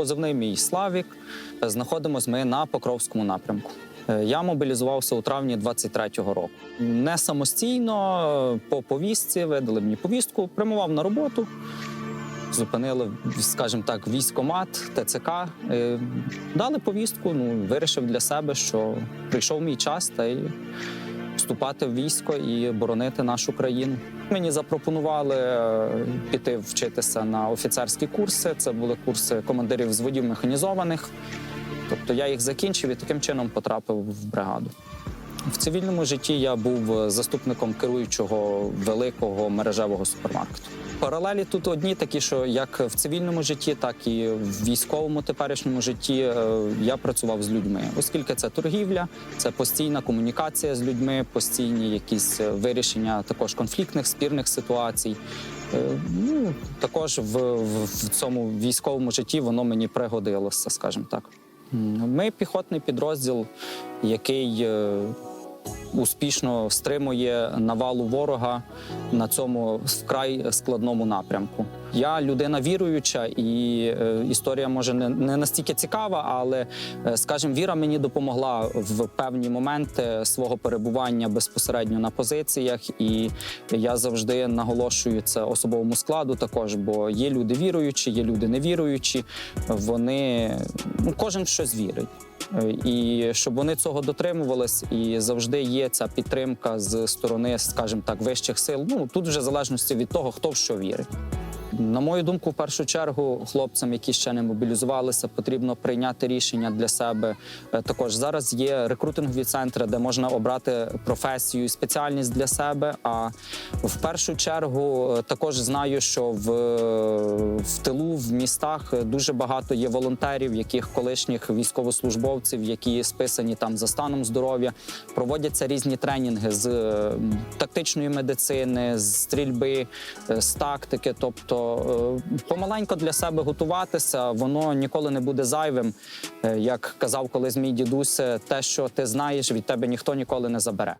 позивний мій Славік. Знаходимось ми на Покровському напрямку. Е, Я мобілізувався у травні 23-го року. Не самостійно е, по повістці видали мені повістку, прямував на роботу. Зупинили, скажімо так, військомат, ТЦК. Е, Дали повістку. Ну вирішив для себе, що прийшов мій час та й вступати в військо і боронити нашу країну. Мені запропонували е, піти вчитися на офіцерські курси. Це були курси командирів зводів механізованих. Тобто я їх закінчив і таким чином потрапив в бригаду. В цивільному житті я був заступником керуючого великого мережевого супермаркету. Паралелі тут одні такі, що як в цивільному житті, так і в військовому теперішньому житті е, я працював з людьми, оскільки це торгівля, це постійна комунікація з людьми, постійні якісь е, вирішення також конфліктних спірних ситуацій. Е, Ну також в, в, цьому військовому житті воно мені пригодилося, скажімо так. Ми піхотний підрозділ, який е, успішно стримує навалу ворога на цьому вкрай складному напрямку. Я людина віруюча, і е, історія може не, настільки цікава, але, е, скажімо, віра мені допомогла в певні моменти свого перебування безпосередньо на позиціях. І я завжди наголошую це особовому складу також, бо є люди віруючі, є люди невіруючі. Вони ну, кожен щось вірить. І щоб вони цього дотримувались, і завжди є ця підтримка з сторони, скажімо так, вищих сил. Ну тут вже в залежності від того, хто в що вірить. На мою думку, в першу чергу, хлопцям, які ще не мобілізувалися, потрібно прийняти рішення для себе. Е, Також зараз є рекрутингові центри, де можна обрати професію і спеціальність для себе. А в першу чергу е, також знаю, що в, в тилу, в містах дуже багато є волонтерів, яких колишніх військовослужбовців, які списані там за станом здоров'я. Проводяться різні тренінги з е, тактичної медицини, з стрільби, е, з тактики. Тобто, е, помаленько для себе готуватися, воно ніколи не буде зайвим. Е, Як казав колись мій дідусь, е, те, що ти знаєш, від тебе ніхто ніколи не забере.